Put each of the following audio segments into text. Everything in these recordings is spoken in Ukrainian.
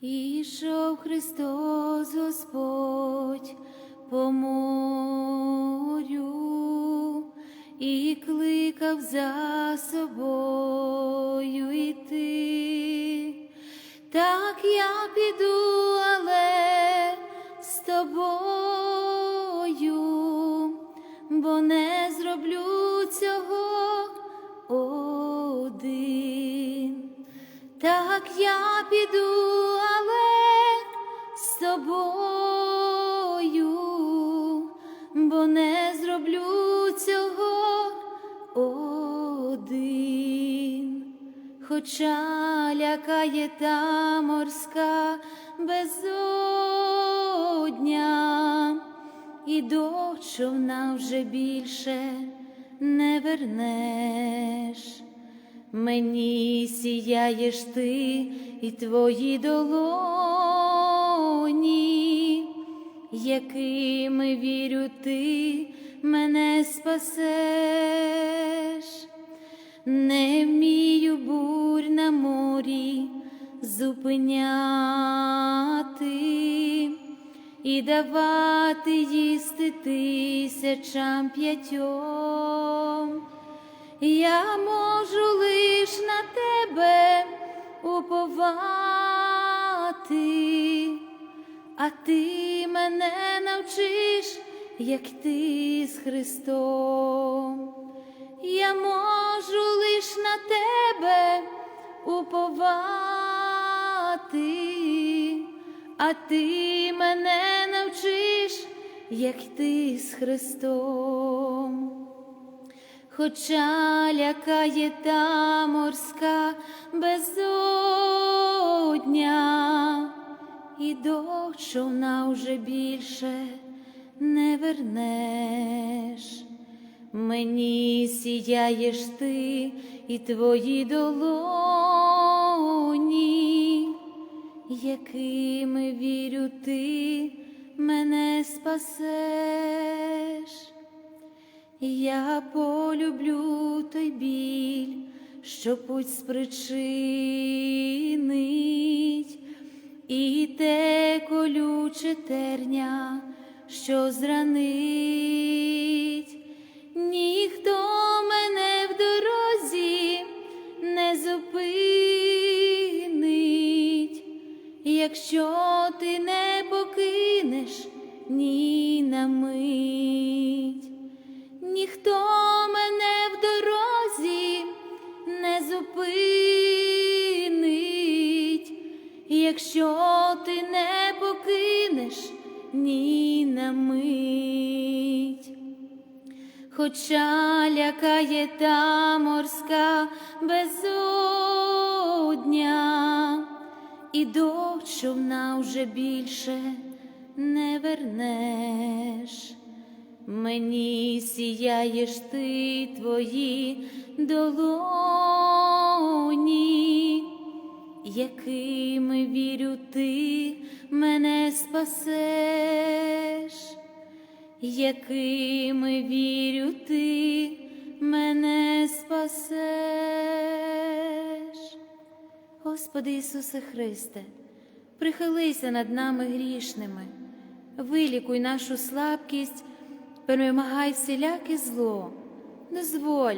Ішов Христос Господь по морю і кликав за собою йти. Так я піду, але з тобою, бо не зроблю цього один. Так я піду, з тобою, бо не зроблю цього один. Хоча лякає та морська безодня, і до човна вже більше не вернеш. Мені сіяєш ти і твої долоні, якими вірю, ти мене спасеш, не вмію бурь на морі зупиняти і давати їсти тисячам п'ятьом. Я можу лиш на тебе уповати, а ти мене навчиш, як ти з Христом. Я можу лиш на тебе уповати, а ти мене навчиш, як ти з Христом. Хоча лякає та морська безодня, і до човна вже більше не вернеш. Мені сіяєш ти і твої долоні, якими вірю, ти мене спасеш. Я полюблю той біль, що путь спричинить, і те колюче терня, що зранить, ніхто мене в дорозі не зупинить, якщо ти не покинеш ні на мить. Якщо ти не покинеш ні на мить. Хоча лякає та морська безодня, і до човна вже більше не вернеш. Мені сіяєш ти твої долоні, якими вірю, ти мене спасеш, якими вірю, ти мене спасеш. Господи Ісусе Христе, прихилися над нами грішними, вилікуй нашу слабкість перемагай всіляке зло, дозволь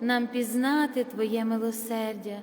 нам пізнати Твоє милосердя,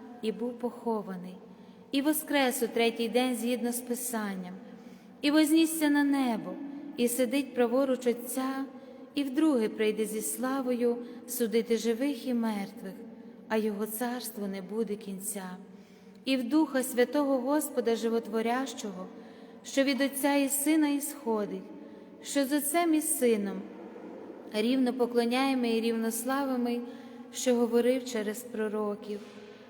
і був похований, і воскрес у третій день згідно з Писанням, і вознісся на небо, і сидить праворуч Отця, і вдруге прийде зі славою судити живих і мертвих, а Його царство не буде кінця, і в Духа Святого Господа Животворящого, що від Отця і Сина ісходить, що з Отцем і Сином рівно поклоняємо і рівнославими, що говорив через пророків,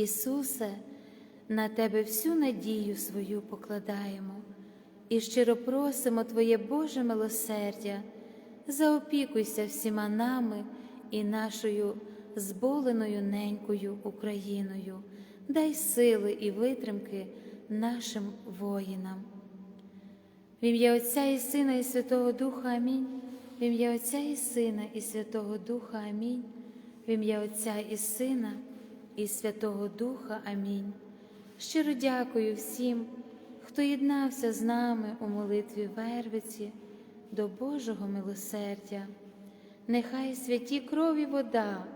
Ісусе, на Тебе всю надію свою покладаємо і щиро просимо Твоє Боже милосердя, заопікуйся всіма нами і нашою зболеною ненькою Україною дай сили і витримки нашим воїнам. В ім'я Отця і Сина, і Святого Духа Амінь. В ім'я Отця і Сина, і Святого Духа Амінь. В ім'я Отця і Сина, і Святого Духа Амінь. Щиро дякую всім, хто єднався з нами у молитві Вервиці до Божого милосердя. Нехай святі крові вода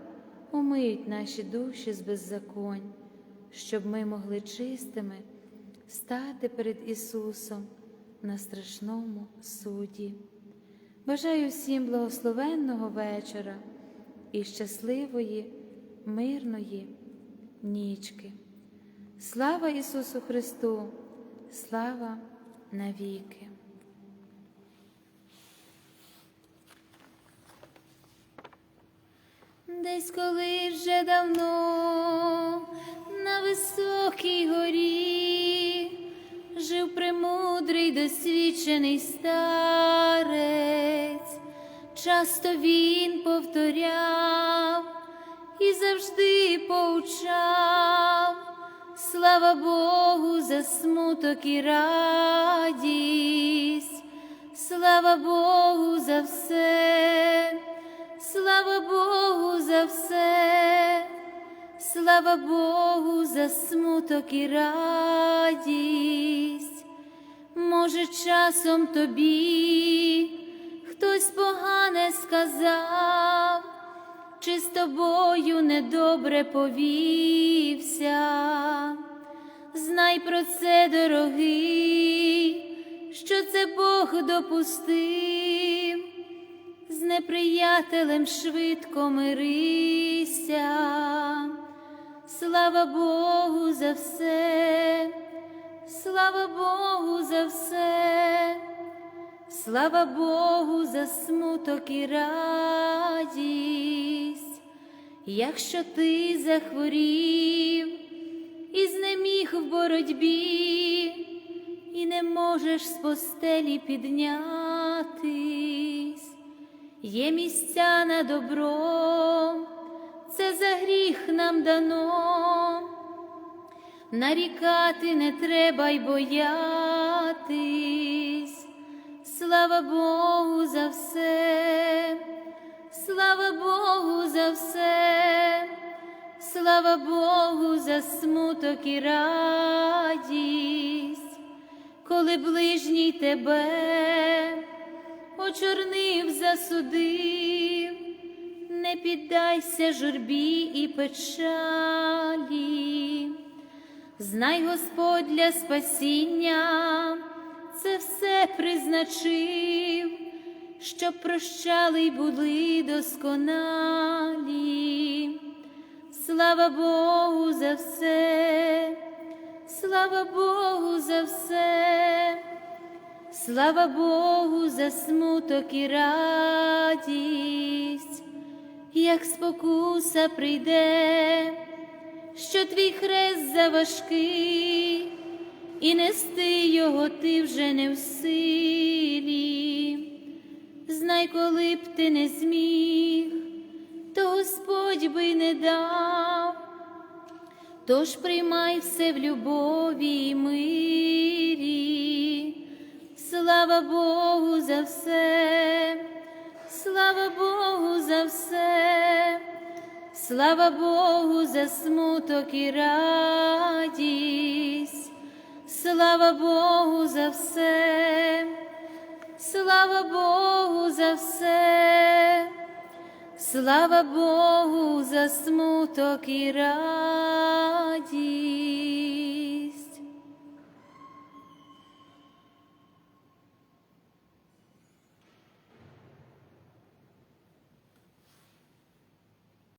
умиють наші душі з беззаконь, щоб ми могли чистими стати перед Ісусом на страшному суді. Бажаю всім благословенного вечора і щасливої, мирної нічки. Слава Ісусу Христу! Слава навіки! Десь коли вже давно на високій горі жив премудрий досвідчений старець, часто він повторяв і завжди поучав, слава Богу, за смуток і радість, слава Богу за все. Слава Богу за все, слава Богу за смуток і радість. Може, часом тобі хтось погане сказав, чи з тобою недобре повівся. Знай про це, дорогий, що це Бог допустив. З неприятелем швидко мирися, слава Богу за все, слава Богу за все, слава Богу за смуток і радість, якщо ти захворів і знеміг в боротьбі, і не можеш з постелі піднятись. Є місця на добро, це за гріх нам дано, нарікати не треба й боятись, слава Богу за все, слава Богу за все, слава Богу за смуток і радість, коли ближній тебе очорнив, засудив, не піддайся журбі і печалі, знай Господь для спасіння це все призначив, щоб прощали й були досконалі. Слава Богу за все, слава Богу за все. Слава Богу за смуток і радість, як спокуса прийде, що твій хрест заважкий, і нести його ти вже не в силі. Знай, коли б ти не зміг, то Господь би не дав, тож приймай все в любові й мирі. Слава Богу за все, слава Богу за все, слава Богу за смуток і радість, слава Богу за все, слава Богу за все, слава Богу за смуток і радість.